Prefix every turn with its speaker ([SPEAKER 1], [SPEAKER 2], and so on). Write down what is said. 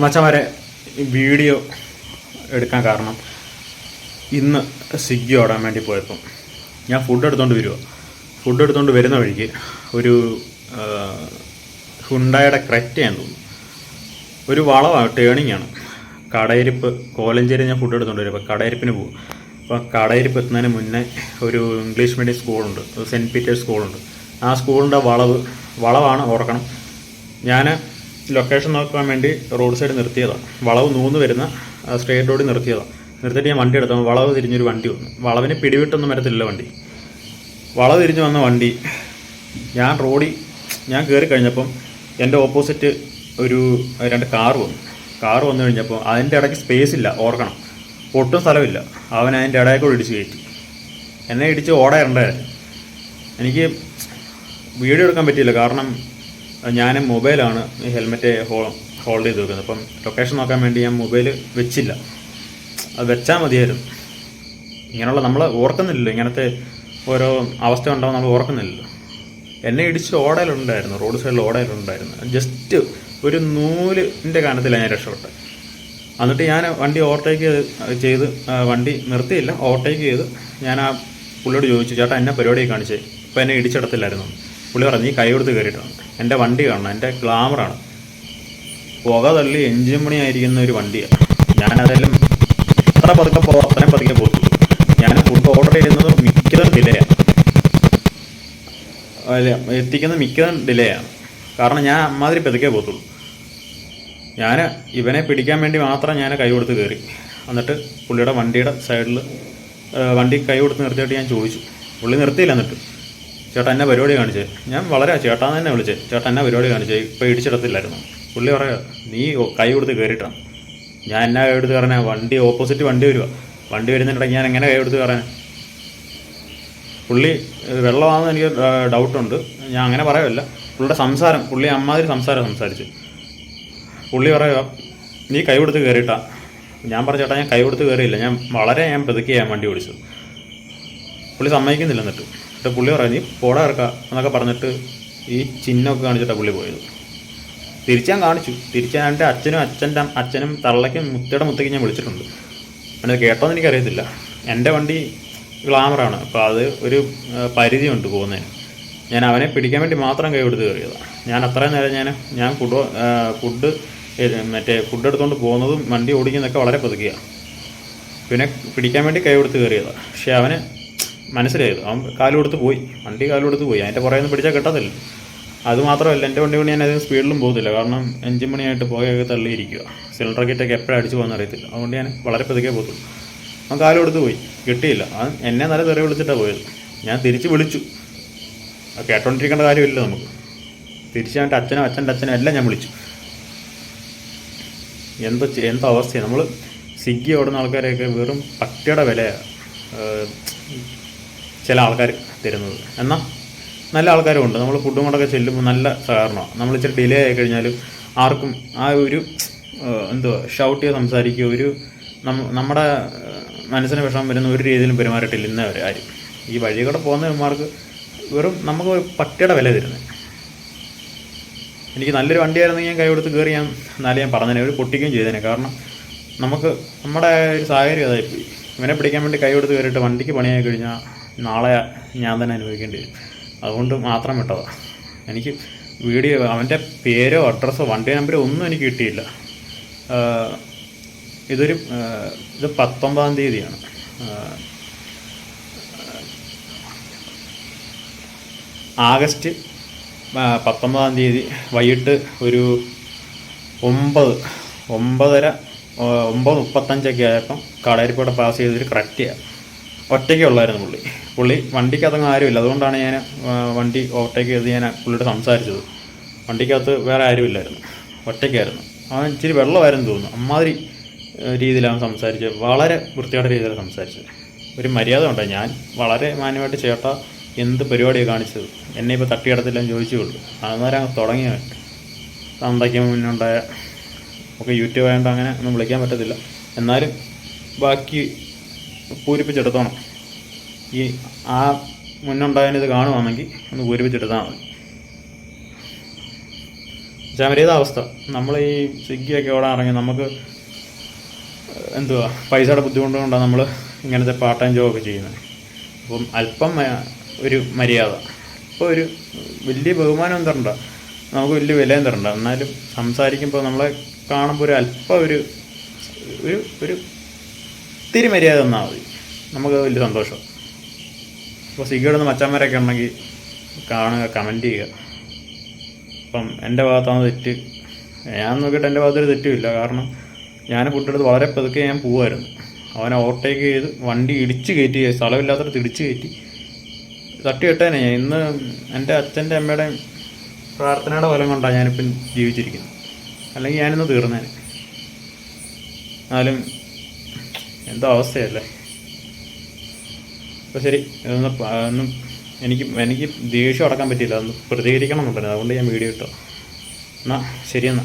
[SPEAKER 1] മച്ചമാരെ video എടുക്കാൻ കാരണം ഇന്ന് സ്വിഗ്ഗി ഓടാൻ വേണ്ടി പോയപ്പം ഞാൻ ഫുഡ് എടുത്തുകൊണ്ട് വരുമോ ഫുഡ് എടുത്തുകൊണ്ട് വരുന്ന വഴിക്ക് ഒരു ഹുണ്ടായുടെ ഞാൻ തോന്നുന്നു ഒരു വളവാണ് ടേണിംഗ് ആണ്. കടയിരിപ്പ് കോലഞ്ചേരി ഞാൻ ഫുഡ് എടുത്തുകൊണ്ട് വരും. അപ്പോൾ കടയിരിപ്പിന് പോകും അപ്പോൾ കടയിരിപ്പ് എത്തുന്നതിന് മുന്നേ ഒരു ഇംഗ്ലീഷ് മീഡിയം സ്കൂളുണ്ട്. സെന്റ് പീറ്റേഴ്സ് സ്കൂളുണ്ട്. ആ സ്കൂളിന്റെ വളവ് വളവാണ് ഓർക്കണം. ഞാൻ ലൊക്കേഷൻ നോക്കാൻ വേണ്ടി റോഡ് സൈഡ് നിർത്തിയതാണ്. വളവ് നൂന്ന് വരുന്ന സ്ട്രേറ്റ് റോഡിൽ നിർത്തിയതാണ്. നിർത്തിയിട്ട് ഞാൻ വണ്ടി എടുത്തു. വളവ് തിരിഞ്ഞൊരു വണ്ടി വന്നു. വളവിന് പിടിവിട്ടൊന്നും വരത്തില്ല വണ്ടി. വളവ് തിരിഞ്ഞ് വന്ന വണ്ടി ഞാൻ റോഡിൽ ഞാൻ കയറി കഴിഞ്ഞപ്പം എന്റെ ഓപ്പോസിറ്റ് ഒരു രണ്ട് കാർ വന്നു. കാർ വന്നു കഴിഞ്ഞപ്പോൾ അതിന്റെ ഇടയ്ക്ക് സ്പേസ് ഇല്ല ഓർക്കണം. ഒട്ടും സ്ഥലമില്ല. അവൻ അതിന്റെ ഇടയിൽ കൂടെ ഇടിച്ച് കയറ്റി. എന്നെ ഇടിച്ച് ഓടാറുണ്ടായിരുന്നു എനിക്ക് വീഡിയോ എടുക്കാൻ പറ്റിയില്ല. കാരണം ഞാൻ മൊബൈലാണ് ഈ ഹെൽമെറ്റ് ഹോൾഡ് ചെയ്ത് വെക്കുന്നത്. അപ്പം ലൊക്കേഷൻ നോക്കാൻ വേണ്ടി ഞാൻ മൊബൈൽ വെച്ചില്ല. അത് വെച്ചാൽ മതിയായിരുന്നു. ഇങ്ങനെയുള്ള നമ്മൾ ഓർക്കുന്നില്ലല്ലോ. ഇങ്ങനത്തെ ഓരോ അവസ്ഥ ഉണ്ടാവും നമ്മൾ ഓർക്കുന്നില്ലല്ലോ. എന്നെ ഇടിച്ച് ഓടലുണ്ടായിരുന്നു റോഡ് സൈഡിൽ ഓടലുണ്ടായിരുന്നു ജസ്റ്റ് ഒരു നൂലിന്റെ കാരണത്തിലാണ് ഞാൻ രക്ഷപ്പെട്ടത് എന്നിട്ട് ഞാൻ വണ്ടി ഓവർടേക്ക് ചെയ്ത് വണ്ടി നിർത്തിയില്ല. ഓവർടേക്ക് ചെയ്ത് ഞാൻ ആ പുള്ളിയോട് ചോദിച്ചു ചേട്ടാ എന്നെ പരിപാടി കാണിച്ചേ. ഇപ്പം എന്നെ ഇടിച്ചിടത്തില്ലായിരുന്നു. പുള്ളി പറഞ്ഞു നീ കൈ കൊടുത്ത് കയറിയിട്ടാണ് എന്റെ വണ്ടി കാണണം എന്റെ ഗ്ലാമറാണ് പുക തള്ളി എഞ്ചിൻ മണിയായിരിക്കുന്ന ഒരു വണ്ടിയാണ് ഞാനതെല്ലാം എത്ര പതുക്കെ പോ അത്രയും പതുക്കെ പോകും ഞാൻ ഫുഡ് ഓർഡർ ചെയ്യുന്നത് മിക്കതും ഡിലേയാണ് എത്തിക്കുന്നത് മിക്കതും ഡിലേയാണ് കാരണം ഞാൻ അമ്മാതിരി പതുക്കെ പോകത്തുള്ളൂ. ഞാൻ ഇവനെ പിടിക്കാൻ വേണ്ടി മാത്രം ഞാൻ കൈ കൊടുത്ത് കയറി എന്നിട്ട് പുള്ളിയുടെ വണ്ടിയുടെ സൈഡിൽ വണ്ടി കൈ കൊടുത്ത് നിർത്തിയിട്ട് ഞാൻ ചോദിച്ചു. പുള്ളി നിർത്തിയില്ല എന്നിട്ട്. ചേട്ടാ എന്നെ പരിപാടി കാണിച്ചേ. ഞാൻ വളരെ ചേട്ടാന്ന് തന്നെ വിളിച്ചേ. ചേട്ടാ എന്നെ പരിപാടി കാണിച്ചേ. ഇപ്പോൾ ഇടിച്ചിടത്തില്ലായിരുന്നു. പുള്ളി പറയാ നീ കൈ കൊടുത്ത് കയറിയിട്ടാണ് ഞാൻ എന്നാ കൈ കൊടുത്ത് കയറാനാ വണ്ടി ഓപ്പോസിറ്റ് വണ്ടി വരിക. വണ്ടി വരുന്നുണ്ടെങ്കിൽ ഞാൻ എങ്ങനെ കൈ കൊടുത്ത് കയറാൻ പുള്ളി വെള്ളമാണെന്ന് എനിക്ക് ഡൗട്ടുണ്ട്. ഞാൻ അങ്ങനെ പറയല്ല. പുള്ളിയുടെ സംസാരം പുള്ളി അമ്മാതിരി സംസാരം സംസാരിച്ചു. പുള്ളി പറയുക നീ കൈ കൊടുത്ത് കയറിയിട്ടാ ഞാൻ പറഞ്ഞ ചേട്ടാ ഞാൻ കൈ കൊടുത്ത് കയറിയില്ല ഞാൻ വളരെ ഞാൻ പ്രതിക്കുകയാണ് വണ്ടി ഓടിച്ചത്. പുള്ളി സമ്മതിക്കുന്നില്ല എന്നിട്ട്. എന്നിട്ട് പുള്ളി പറഞ്ഞു പോടാ ഇറക്കുക എന്നൊക്കെ പറഞ്ഞിട്ട് ഈ ചിഹ്നമൊക്കെ കാണിച്ചിട്ടാണ് പുള്ളി പോയത്. തിരിച്ചാൻ കാണിച്ചു. തിരിച്ചാൻ എന്റെ അച്ഛനും അച്ഛന്റെ അച്ഛനും തള്ളയ്ക്കും മുത്തയുടെ മുത്തയ്ക്ക് ഞാൻ വിളിച്ചിട്ടുണ്ട്. അങ്ങനെ കേട്ടോന്ന് എനിക്കറിയത്തില്ല. എന്റെ വണ്ടി ഗ്ലാമറാണ് അപ്പോൾ അത് ഒരു പരിധിയുണ്ട് പോകുന്നതിന്. ഞാൻ അവനെ പിടിക്കാൻ വേണ്ടി മാത്രം കൈ കൊടുത്ത് കയറിയതാണ് ഞാൻ അത്രയും നേരം ഞാൻ ഞാൻ ഫുഡ് ഫുഡ് മറ്റേ ഫുഡ് എടുത്തുകൊണ്ട് പോകുന്നതും വണ്ടി ഓടിക്കുന്നതൊക്കെ വളരെ പതുക്കിയാണ് പിന്നെ പിടിക്കാൻ വേണ്ടി കൈ കൊടുത്ത് കയറിയതാണ് പക്ഷേ അവന് മനസ്സിലായത് അവൻ കാലു കൊടുത്ത് പോയി. വണ്ടി കാലു കൊടുത്ത് പോയി. അതിന്റെ പുറകെ നിന്ന് പിടിച്ചാൽ കിട്ടത്തില്ല. അത് മാത്രമല്ല എന്റെ വണ്ടി കൊണ്ട് ഞാൻ അധികം സ്പീഡിലും പോകുന്നില്ല കാരണം എഞ്ചിൻ മണിയായിട്ട് പുകയൊക്കെ തള്ളിയിരിക്കുക. സിലിണ്ടർ കിറ്റൊക്കെ എപ്പോഴും അടിച്ചു പോകാൻ അറിയത്തില്ല. അതുകൊണ്ട് ഞാൻ വളരെ പതുക്കെ പോകത്തുള്ളൂ. അവൻ കാലു കൊടുത്ത് പോയി. കിട്ടിയില്ല. അവൻ എന്നെ നല്ല തെറി വിളിച്ചിട്ടാണ് പോയത്. ഞാൻ തിരിച്ച് വിളിച്ചു. അത് കേട്ടോണ്ടിരിക്കേണ്ട കാര്യമില്ല നമുക്ക്. തിരിച്ച് അവന്റെ അച്ഛനും അച്ഛന്റെ അച്ഛനും എല്ലാം ഞാൻ വിളിച്ചു. എന്തോ എന്താ അവസ്ഥയാണ് നമ്മൾ സ്വിഗ്ഗി ഓടുന്ന ആൾക്കാരെയൊക്കെ വെറും പട്ടിയുടെ വിലയാണ് ചില ആൾക്കാർ തരുന്നത്. എന്നാൽ നല്ല ആൾക്കാരും ഉണ്ട് നമ്മൾ ഫുഡും കൊണ്ടൊക്കെ ചെല്ലുമ്പോൾ നല്ല സഹകരണമാണ്. നമ്മൾ ഇച്ചിരി ഡിലേ ആയി കഴിഞ്ഞാലും ആർക്കും ആ ഒരു എന്തുവാ ഷൗട്ട് ചെയ്ത് സംസാരിക്കുക ഒരു നമ്മ- നമ്മുടെ മനസ്സിന് വിഷമം വരുന്ന ഒരു രീതിയിലും പെരുമാറിയിട്ടില്ല ഇന്നവർ ആരും. ഈ വഴി കൂടെ പോകുന്നവന്മാർക്ക് വെറും നമുക്ക് ഒരു പട്ടിയുടെ വില തരുന്നത് എനിക്ക് നല്ലൊരു വണ്ടിയായിരുന്നെങ്കിൽ ഞാൻ കൈ കൊടുത്ത് കയറി ഞാൻ എന്നാലും ഞാൻ പറഞ്ഞതിനെ ഒരു പൊട്ടിക്കുകയും ചെയ്തേനെ. കാരണം നമുക്ക് നമ്മുടെ ഒരു സാഹചര്യം അതായിപ്പോയി. ഇവനെ പിടിക്കാൻ വേണ്ടി കൈ കൊടുത്ത് കയറിയിട്ട് വണ്ടിക്ക് പണിയായി കഴിഞ്ഞാൽ നാളെ ഞാൻ തന്നെ അനുഭവിക്കേണ്ടി വരും. അതുകൊണ്ട് മാത്രം വിട്ടതാണ് എനിക്ക് വീഡിയോ അവന്റെ പേരോ അഡ്രസ്സോ വണ്ടി നമ്പരോ ഒന്നും എനിക്ക് കിട്ടിയില്ല. ഇതൊരു ഇത് പത്തൊമ്പതാം തീയതിയാണ്. ആഗസ്റ്റ് പത്തൊമ്പതാം തീയതി വൈകിട്ട് ഒരു ഒമ്പത് ഒമ്പതര ഒമ്പത് മുപ്പത്തഞ്ചൊക്കെ ആയപ്പം കടയിരിപ്പൂടെ പാസ് ചെയ്തൊരു കറക്റ്റ് ഒറ്റയ്ക്ക് ഉള്ളായിരുന്നു പുള്ളി. പുള്ളി വണ്ടിക്കകത്തങ്ങ് ആരുമില്ല അതുകൊണ്ടാണ് ഞാൻ വണ്ടി ഓവർടേക്ക് ചെയ്ത് ഞാൻ പുള്ളിയോട് സംസാരിച്ചത്. വണ്ടിക്കകത്ത് വേറെ ആരുമില്ലായിരുന്നു. ഒറ്റയ്ക്കായിരുന്നു. അവൻ ഇച്ചിരി വെള്ളമായിരുന്നു തോന്നുന്നു. അമ്മാതിരി രീതിയിലാണ് സംസാരിച്ചത്. വളരെ വൃത്തിയുടെ രീതിയിലാണ് സംസാരിച്ചത്. ഒരു മര്യാദ ഉണ്ട്? ഞാൻ വളരെ മാന്യമായിട്ട് ചേട്ട എന്ത് പരിപാടിയാണ് കാണിച്ചത്? എന്നെ ഇപ്പോൾ തട്ടിയിടത്തില്ലെന്ന് ചോദിച്ചുള്ളൂ അന്നേരം അങ്ങ് തുടങ്ങിയവൻ തന്തയ്ക്ക് മുന്നുണ്ടായ ഒക്കെ യൂട്യൂബ് ആയതുകൊണ്ട് അങ്ങനെ ഒന്നും വിളിക്കാൻ പറ്റത്തില്ല. എന്നാലും ബാക്കി പൂരിപ്പിച്ചെടുത്തോണം. ഈ ആ മുന്നുണ്ടായതിന് ഇത് കാണുവാണെങ്കിൽ ഒന്ന് പൂരിപ്പിച്ചെടുത്താൽ മതി. ചാമരേത അവസ്ഥ. നമ്മൾ ഈ സ്വിഗ്ഗിയൊക്കെ ഓടാൻ ഇറങ്ങി നമുക്ക് എന്തുവാ പൈസയുടെ ബുദ്ധിമുട്ട് കൊണ്ടാണ് നമ്മൾ ഇങ്ങനത്തെ പാർട്ട് ടൈം ജോബൊക്കെ ചെയ്യുന്നത്. അപ്പം അല്പം ഒരു മര്യാദ. ഇപ്പോൾ ഒരു വലിയ ബഹുമാനം തരണ്ട. നമുക്ക് വലിയ വിലയും തരണ്ട. എന്നാലും സംസാരിക്കുമ്പോൾ നമ്മളെ കാണുമ്പോൾ ഒരു അല്പം ഒരു ഒരു ഒരു ഇത്തിരി മര്യാദ തന്നാൽ മതി. നമുക്ക് വലിയ സന്തോഷം. ഇപ്പോൾ സ്വിഗ്ഗിയുടെ നിന്ന് മച്ചാന്മാരൊക്കെ ഉണ്ടെങ്കിൽ കാണുക കമന്റ് ചെയ്യുക. അപ്പം എന്റെ ഭാഗത്താണ് തെറ്റ്. ഞാൻ നോക്കിയിട്ട് എന്റെ ഭാഗത്തൊരു തെറ്റുമില്ല കാരണം ഞാൻ കുട്ടിയെടുത്ത് വളരെ പതുക്കെ ഞാൻ പോവായിരുന്നു. അവനെ ഓവർടേക്ക് ചെയ്ത് വണ്ടി ഇടിച്ച് കയറ്റി സ്ഥലമില്ലാത്തടത്ത് ഇടിച്ച് കയറ്റി. തട്ടി കെട്ടാനെ ഇന്ന് എന്റെ അച്ഛന്റെ അമ്മയുടെയും പ്രാർത്ഥനയുടെ ഫലം കൊണ്ടാണ് ഞാനിപ്പം ജീവിച്ചിരിക്കുന്നത്. അല്ലെങ്കിൽ ഞാനിന്ന് തീർന്നേനെ. എന്നാലും എന്തോ അവസ്ഥയല്ലേ? അപ്പോൾ ശരി ഒന്ന് ഒന്ന് എനിക്ക് എനിക്ക് ദേഷ്യം അടക്കാൻ പറ്റിയില്ല അതൊന്ന് പ്രതികരിക്കണം എന്നുണ്ടായിരുന്നു അതുകൊണ്ട് ഞാൻ വീഡിയോ ഇട്ടോ. എന്നാൽ ശരിയെന്നാ